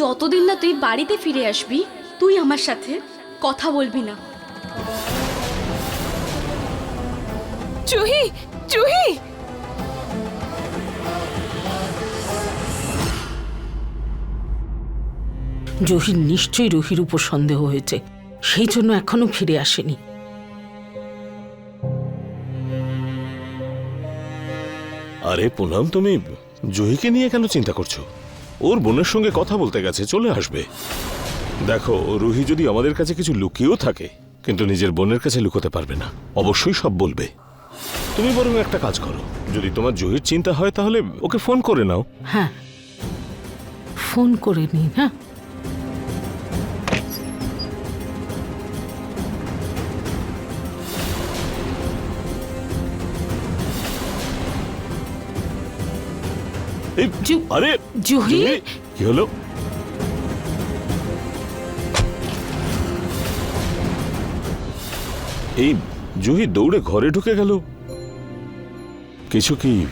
যতদিন না তুই বাড়িতে ফিরে আসবি তুই আমার সাথে কথা বলবি না। জুহি জুহি জহির নিশ্চয়ই রুহির উপর সন্দেহ হয়েছে সেই জন্য এখনও ফিরে আসেনি। আরে পুনম তুমি জহিকে নিয়ে কেন চিন্তা করছ? ওর বোনের সঙ্গে কথা বলতে গেছে, চলে আসবে। দেখো, রুহি যদি আমাদের কাছে কিছু লুকিয়েও থাকে, কিন্তু নিজের বোনের কাছে লুকোতে পারবে না। অবশ্যই সব বলবে। তুমি বরং একটা কাজ করো। যদি তোমার জহির চিন্তা হয়, তাহলে ওকে ফোন করে নাও। হ্যাঁ। ফোন করে নিন হ্যাঁ? জু- আরে জুহি? কি হলো? এই জুহি দৌড়ে ঘরে ঢুকে গেল। কিছু কি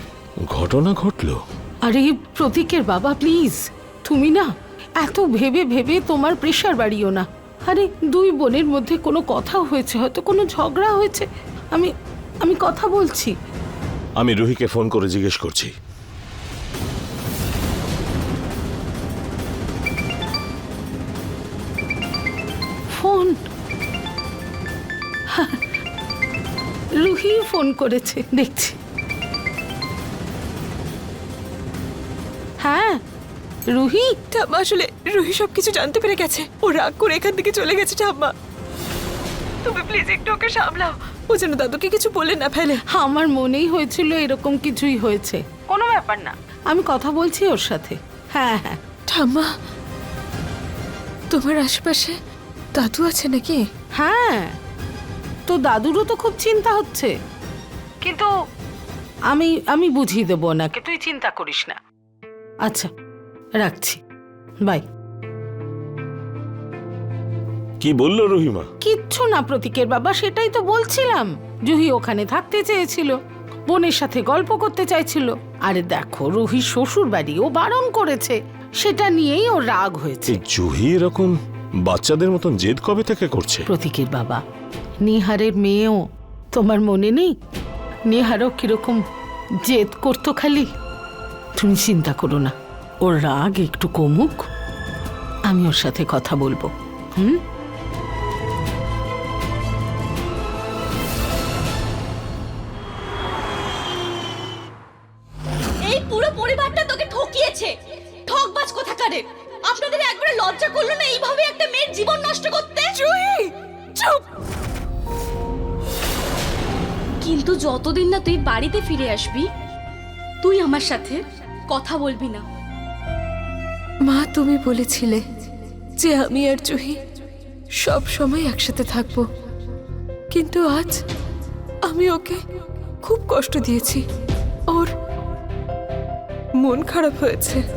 ঘটনা ঘটলো? আরে প্রতীকের বাবা প্লিজ তুমি না এত ভেবে ভেবে তোমার প্রেশার বাড়িও না। আরে দুই বোনের মধ্যে কোনো কথা হয়েছে হয়তো কোনো ঝগড়া হয়েছে। আমি আমি কথা বলছি। আমি রুহিকে ফোন করে জিজ্ঞেস করছি। রুহি ফোন করেছে? দেখছি। হ্যাঁ রুহি ঠাম্মা আসলে রুহি সবকিছু জানতে পেরে গেছে। ও রাগ করে এখান থেকে চলে গেছে ঠাম্মা। তুমি প্লিজ একটু ওকে সামলাও। ও যেন দাদুকে কিছু বলে না ফেলে। আমার মনেই হয়েছিল এরকম কিছুই হয়েছে। কোনো ব্যাপার না। আমি কথা বলছি ওর সাথে। হ্যাঁ হ্যাঁ। ঠাম্মা তোমার আশেপাশে দাদু আছে নাকি? হ্যাঁ। তো দাদুরও তো খুব চিন্তা হচ্ছে। কিন্তু আমি আমি বুঝিয়ে দেবো ওনাকে। তুই চিন্তা করিস না। আচ্ছা রাখছি। বাই। কি বলল রুহিমা? কিচ্ছু না প্রতীকের বাবা সেটাই তো বলছিলাম। জুহি ওখানে থাকতে চেয়েছিল বোনের সাথে গল্প করতে চাইছিল। আরে দেখো রুহি শ্বশুর বাড়ি ও বারণ করেছে। সেটা নিয়েই ও রাগ হয়েছে। জুহি এরকম বাচ্চাদের মতন জেদ কবে থেকে করছে? প্রতীকের বাবা নিহারের মেয়েও। তোমার মনে নেই? নিহারও কীরকম জেদ করতো খালি? তুমি চিন্তা করো না, ওর রাগ একটু কমুক। আমি ওর সাথে কথা বলব, হুম? আসবি? তুই আমার সাথে কথা বলবি না। মা, তুমি বলেছিলে যে আমি আর জুহি সব সময় একসাথে থাকব। কিন্তু আজ আমি ওকে খুব কষ্ট দিয়েছি। ওর মন খারাপ হয়েছে।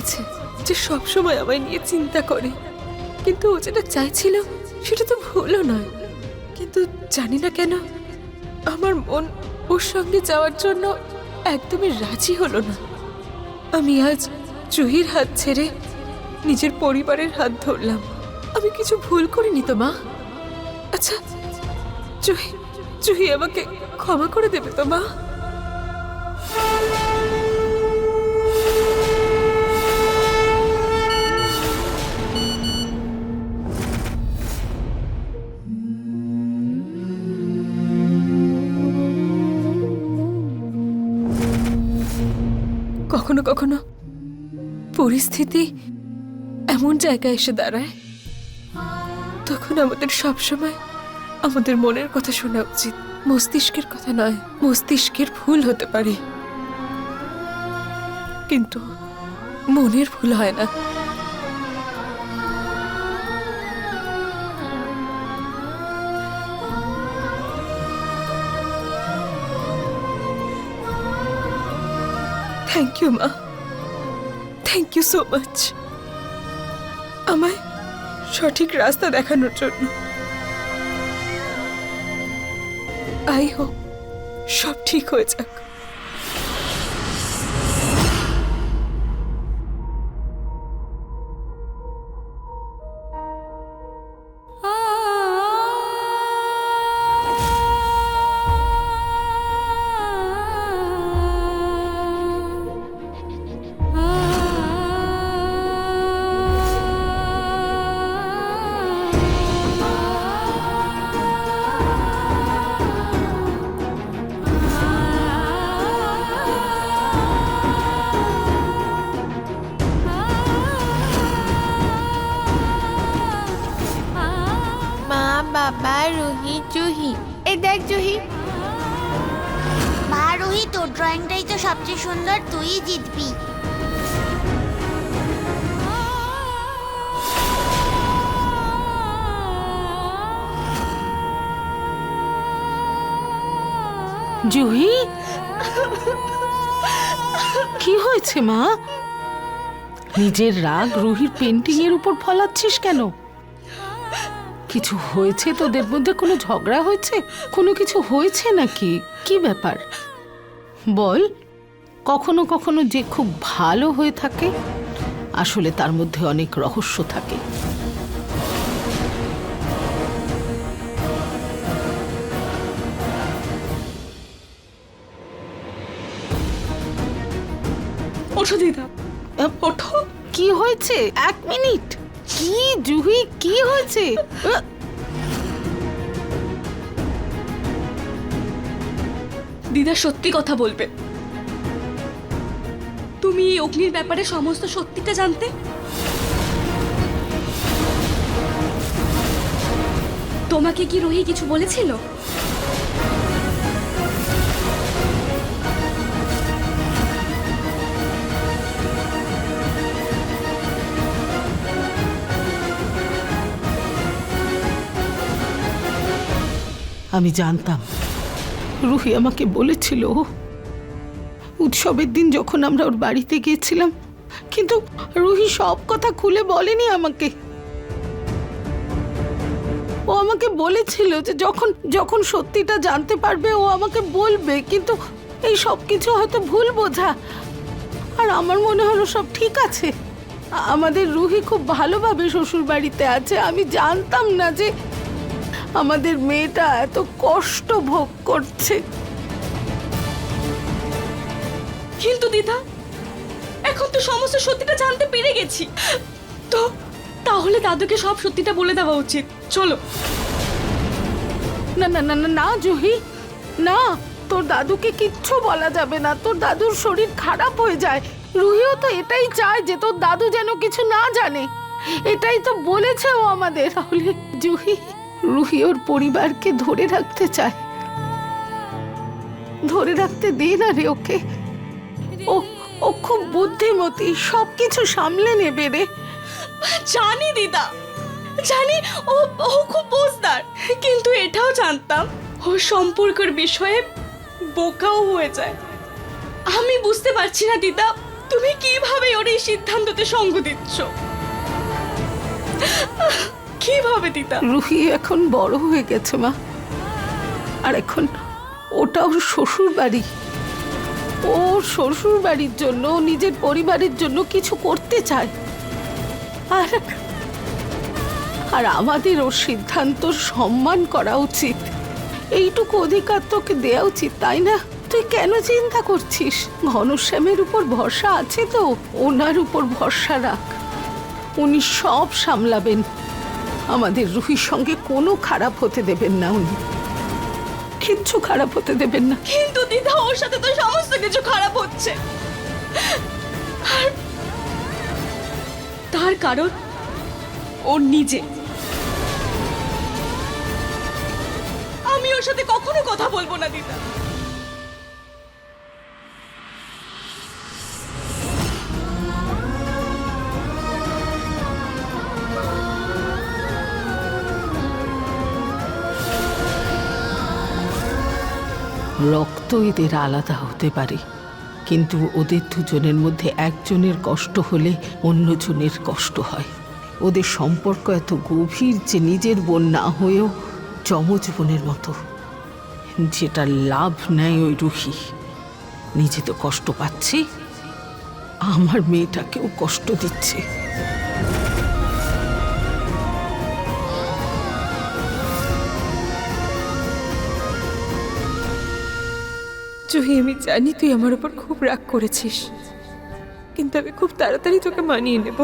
আছে, যে সবসময় আমায় নিয়ে চিন্তা করে। কিন্তু ও যেটা চাইছিল, সেটা তো ভুলও নয়। কিন্তু জানি না কেন, আমার মন ওর সঙ্গে যাওয়ার জন্য একদমই রাজি হলো না। আমি আজ জুহির হাত ছেড়ে নিজের পরিবারের হাত ধরলাম। আমি কিছু ভুল করিনি তো, মা? আচ্ছা জুহি জুহি আমাকে ক্ষমা করে দেবে তো, মা? পরিস্থিতি এমন জায়গায় এসে দাঁড়ায়, তখন আমাদের সব সময় আমাদের মনের কথা শোনা উচিত। মস্তিষ্কের কথা নয়, মস্তিষ্কের ভুল হতে পারে। কিন্তু মনের ভুল হয় না। থ্যাংক ইউ মা। থ্যাংক ইউ সো মাচ আমায় সঠিক রাস্তা দেখানোর জন্য। আই হোপ সব ঠিক হয়ে যাক জুহি? কি হয়েছে, মা? নিজের রাগ রুহির পেন্টিং এর উপর ফলাচ্ছিস কেন? কিছু হয়েছে তোদের মধ্যে? কোনো ঝগড়া হয়েছে? কোনো কিছু হয়েছে নাকি? কি ব্যাপার? বল, কখনো কখনো যে খুব ভালো হয়ে থাকে, আসলে তার মধ্যে অনেক রহস্য থাকে। দিদা ওঠো। কি হয়েছে? এক মিনিট। কি জুহি কি হয়েছে? দিদা সত্যি কথা বলবে। তুমি এই অগ্নির ব্যাপারে সমস্ত সত্যিটা জানতে? তোমাকে কি রোহি কিছু বলেছিল? আমি জানতাম। রুহি আমাকে বলেছিল উৎসবের দিন যখন আমরা ওর বাড়িতে গিয়েছিলাম, কিন্তু রুহি সব কথা খুলে বলেনি আমাকে। ও আমাকে বলেছিল যে যখন যখন সত্যিটা জানতে পারবে, ও আমাকে বলবে, কিন্তু এই সব কিছু হয়তো ভুল বোঝা। আর আমার মনে হলো সব ঠিক আছে। আমাদের রুহি খুব ভালোভাবে শ্বশুর বাড়িতে আছে, আমি জানতাম না যে আমাদের মেয়েটা এত কষ্ট ভোগ করছে। কিন্তু দিদা এখন তো সমস্ত সত্যিটা জানতে পেরে গেছি। তো তাহলে দাদুকে সব সত্যিটা বলে দেওয়া উচিত। চলো। না না না না না জুহি। না তোর দাদুকে কিচ্ছু বলা যাবে না। তোর দাদুর শরীর খারাপ হয়ে যায়। রুহিও তো এটাই চায় যে তোর দাদু যেন কিছু না জানে। এটাই তো বলেছে ও আমাদের। তাহলে জুহি রুহি ওর পরিবারকে ধরে রাখতে চায়। ধরে রাখতে দে না রে ওকে। ও ও খুব বুদ্ধিমতী সব কিছু সামলে নেবে রে। জানি দিদা, জানি ও ও খুব বোঝদার, কিন্তু এটাও জানতাম ও সম্পর্কের বিষয়ে বোকাও হয়ে যায়। আমি বুঝতে পারছি না দিদা, তুমি কীভাবে ওর এই সিদ্ধান্ততে সঙ্গ দিচ্ছ? কীভাবে দিদা রুহি এখন বড় হয়ে গেছে, মা। আর এখন ওটা ওর শ্বশুর বাড়ি ও শ্বশুর বাড়ির জন্য, নিজের পরিবারের জন্য কিছু করতে চায়। আর আর আমাদের ওর সিদ্ধান্ত সম্মান করা উচিত। এইটুকু অধিকার তোকে দেওয়া উচিত, তাই না? তুই কেন চিন্তা করছিস? ঘনশ্যামের উপর ভরসা আছে তো? ওনার উপর ভরসা রাখ। উনি সব সামলাবেন। আমাদের রুহির সঙ্গে কোনো খারাপ হতে দেবেন না উনি। কিচ্ছু খারাপ হতে দেবেন না। কিন্তু দিদা, ওর সাথে তো সমস্ত কিছু খারাপ হচ্ছে। তার কারণ ওর নিজে। আমি ওর সাথে কখনো কথা বলব না, দিদা। রক্ত এদের আলাদা হতে পারে। কিন্তু ওদের দুজনের মধ্যে একজনের কষ্ট হলে অন্যজনের কষ্ট হয়। ওদের সম্পর্ক এত গভীর যে নিজের বোন না হয়েও যমজ বোনের মতো। যেটা লাভ নেয় ওই রুহি। নিজে তো কষ্ট পাচ্ছি। আমার মেয়েটাকেও কষ্ট দিচ্ছে। জুহি আমি জানি তুই আমার উপর খুব রাগ করেছিস। কিন্তু আমি খুব তাড়াতাড়ি তোকে মানিয়ে নেব।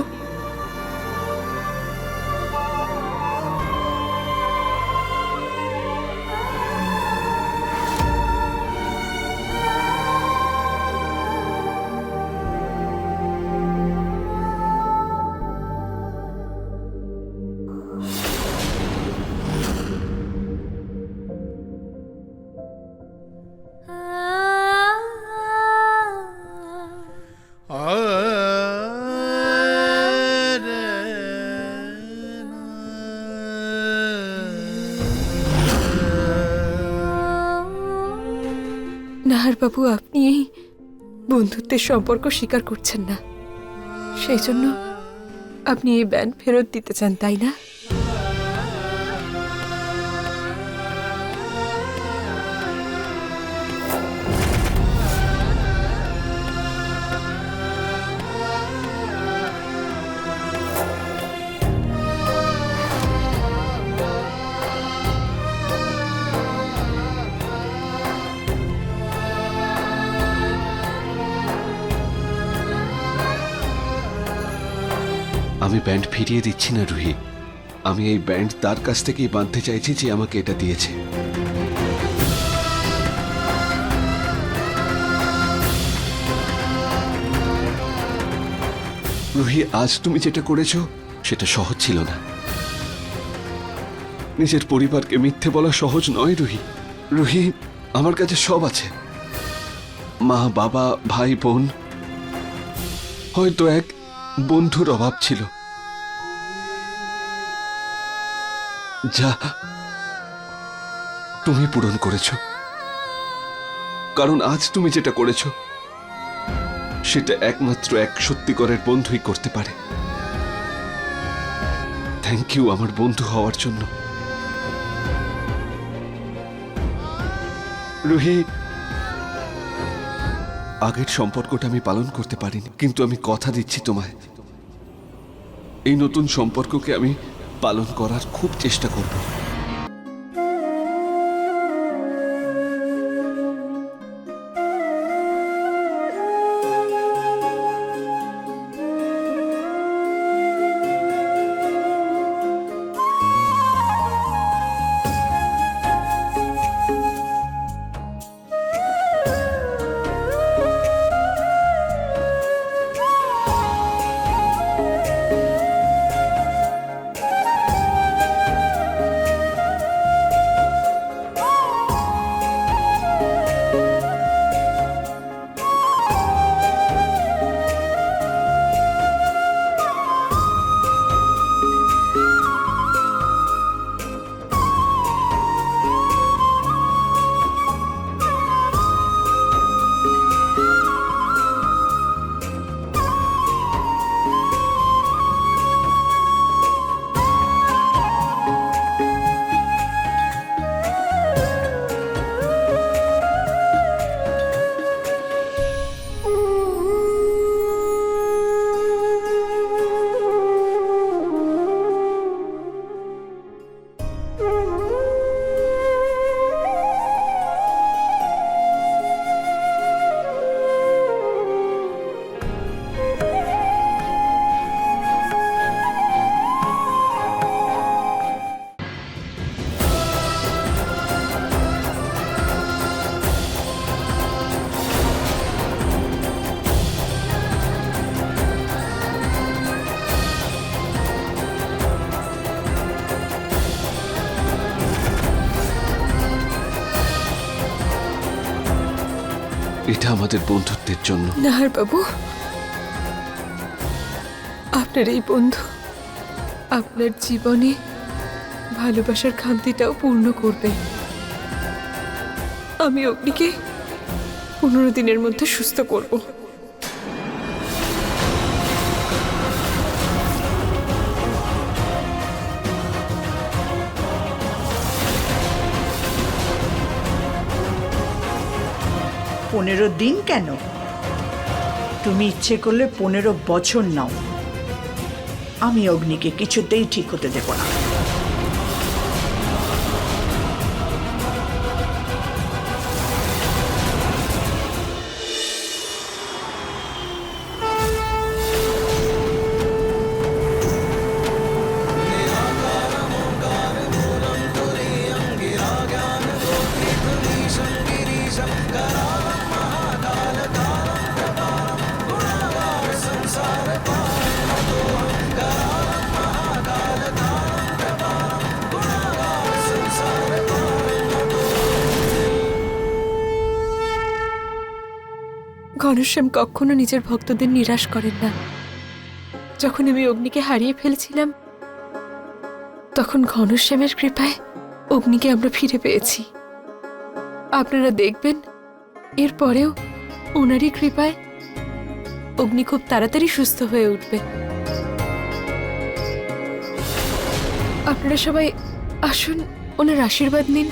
বাবু, আপনি এই বন্ধুত্বের সম্পর্ক স্বীকার করছেন না। সেই জন্য আপনি এই ব্যান ফেরত দিতে চান, তাই না? আমি ব্যান্ড ফিরিয়ে দিচ্ছি না, রুহি। আমি এই ব্যান্ড তার কাছ থেকেই বাঁধতে চাইছি যে আমাকে এটা দিয়েছে। রুহি, আজ তুমি যেটা করেছ, সেটা সহজ ছিল না। নিজের পরিবারকে মিথ্যে বলা সহজ নয়, রুহি। রুহি, আমার কাছে সব আছে। মা, বাবা, ভাই, বোন। হয়তো এক বন্ধুর অভাব ছিল। যা তুমি পূরণ করেছ। কারণ আজ তুমি যেটা করেছ, সেটা একমাত্র এক সত্যিকরের বন্ধুই করতে পারে। থ্যাংক ইউ আমার বন্ধু হওয়ার জন্য। রুহি, আগের সম্পর্কটা আমি পালন করতে পারিনি, কিন্তু আমি কথা দিচ্ছি তোমায়। এই নতুন সম্পর্ককে আমি পালন করার খুব চেষ্টা করব। আমাদের বন্ধুত্বের জন্য। নাহার বাবু, আপনার এই বন্ধু আপনার জীবনে ভালোবাসার খামতিটাও পূর্ণ করবে। আমি অগ্নিকে পনেরো দিনের মধ্যে সুস্থ করব। পনেরো দিন কেন? তুমি ইচ্ছে করলে পনেরো বছর নাও। আমি অগ্নিকে কিছুতেই ঠিক হতে দেব না। ঘনশ্যাম কখনো নিজের ভক্তদের নিরাশ করেন না। যখন আমি অগ্নিকে হারিয়ে ফেলছিলাম, তখন ঘনশ্যামের কৃপায় অগ্নিকে আমরা ফিরে পেয়েছি। আপনারা দেখবেন, এরপরেও ওনারই কৃপায় অগ্নি খুব তাড়াতাড়ি সুস্থ হয়ে উঠবে। আপনারা সবাই আসুন, ওনার আশীর্বাদ নিন।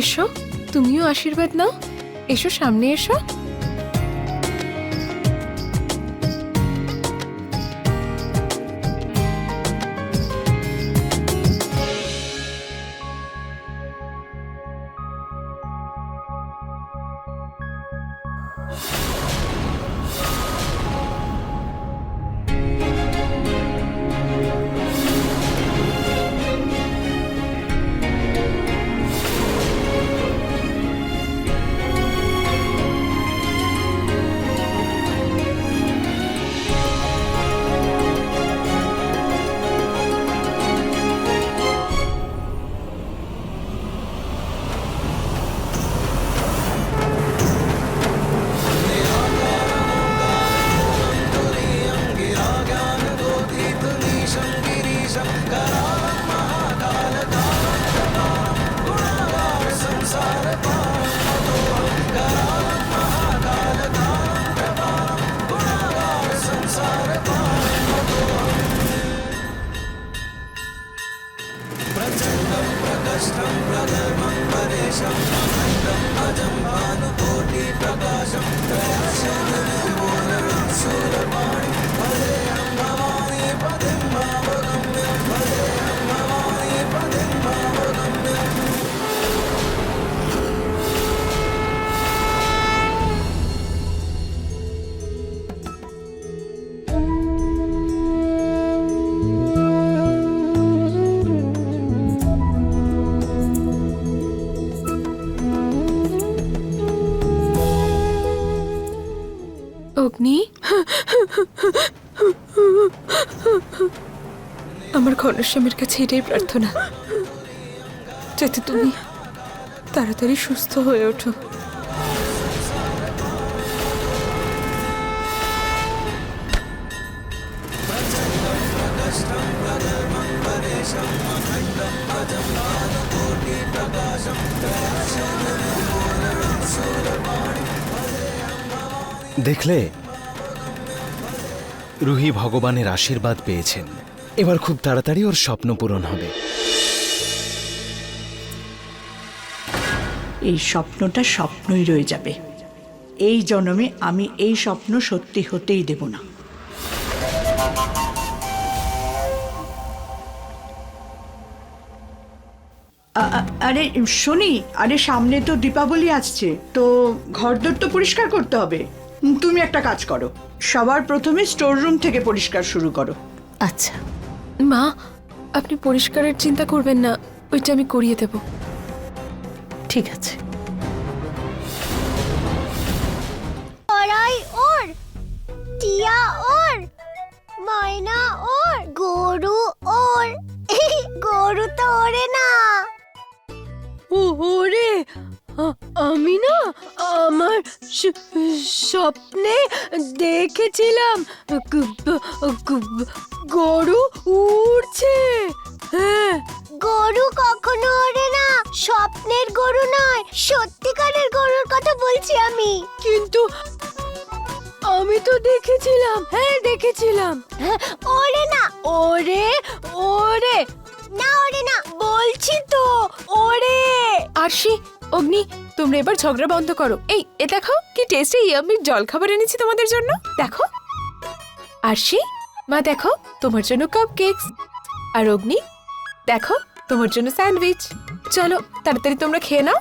এসো তুমিও আশীর্বাদ নাও। এসো সামনে এসো। অগ্নি আমার ঘনশ্যামের কাছে এটাই প্রার্থনা। যাতে তুমি তাড়াতাড়ি সুস্থ হয়ে ওঠো। দেখলে রুহি ভগবানের আশীর্বাদ পেয়েছেন। এবার খুব তাড়াতাড়ি ওর স্বপ্ন পূরণ হবে। এই স্বপ্নটা স্বপ্নই রয়ে যাবে। এই জন্মে আমি এই স্বপ্ন সত্যি হতেই দেব না। আরে শোনি, আরে সামনে তো দীপাবলি আসছে, তো ঘরদোর তো পরিষ্কার করতে হবে। তুমি একটা কাজ করো। সবার প্রথমে স্টোর রুম থেকে পরিষ্কার শুরু করো। আচ্ছা। মা আপনি পরিষ্কারের চিন্তা করবেন না ওইটা আমি করিয়ে দেব। ঠিক আছে। ওর টিয়া ওর ময়না ওর গরু ওর গরু তো ওরে না। ওরে আমি স্বপ্নে দেখেছিলাম গরু উড়ছে। হ্যাঁ। গরু কখনো ওড়ে না স্বপ্নের গরু নয় সত্যিকারের গরুর কথা বলছি আমি। কিন্তু আমি তো দেখেছিলাম। হ্যাঁ দেখেছিলাম। ওড়ে না। ওরে ওরে না ওড়ে না বলছি তো ওরে আরশি অগ্নি, তোমরা এবার ঝগড়া বন্ধ করো। এই, এ দেখো, কি টেস্টি আমি জল খাবার এনেছি তোমাদের জন্য। দেখো। আরশি মা দেখো, তোমার জন্য কাপ কেকস আর অগ্নি, দেখো, তোমার জন্য স্যান্ডউইচ। চলো, তাড়াতাড়ি তোমরা খেয়ে নাও।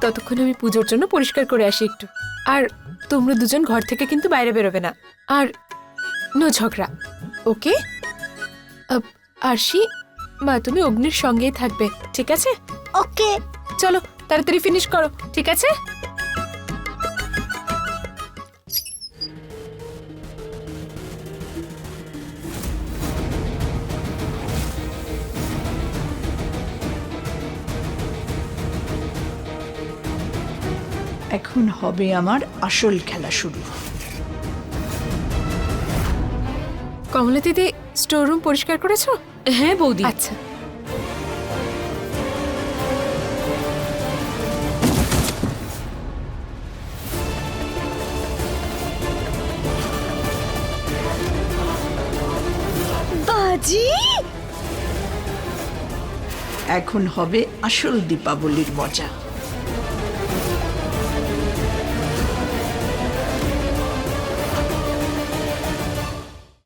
ততক্ষণ আমি পুজোর জন্য পরিষ্কার করে আসি একটু। আর তোমরা দুজন ঘর থেকে কিন্তু বাইরে বেরোবে না। আর, নো ঝগড়া, ওকে? আরশি মা তুমি অগ্নির সঙ্গেই থাকবে ঠিক আছে? ওকে। চলো তাড়াতাড়ি ফিনিশ করো ঠিক আছে? এখন হবে আমার আসল খেলা শুরু। কমলা দিদি স্টোর রুম পরিষ্কার করেছ? হ্যাঁ বৌদি। আচ্ছা। বাজি! এখন হবে আসল দীপাবলির মজা।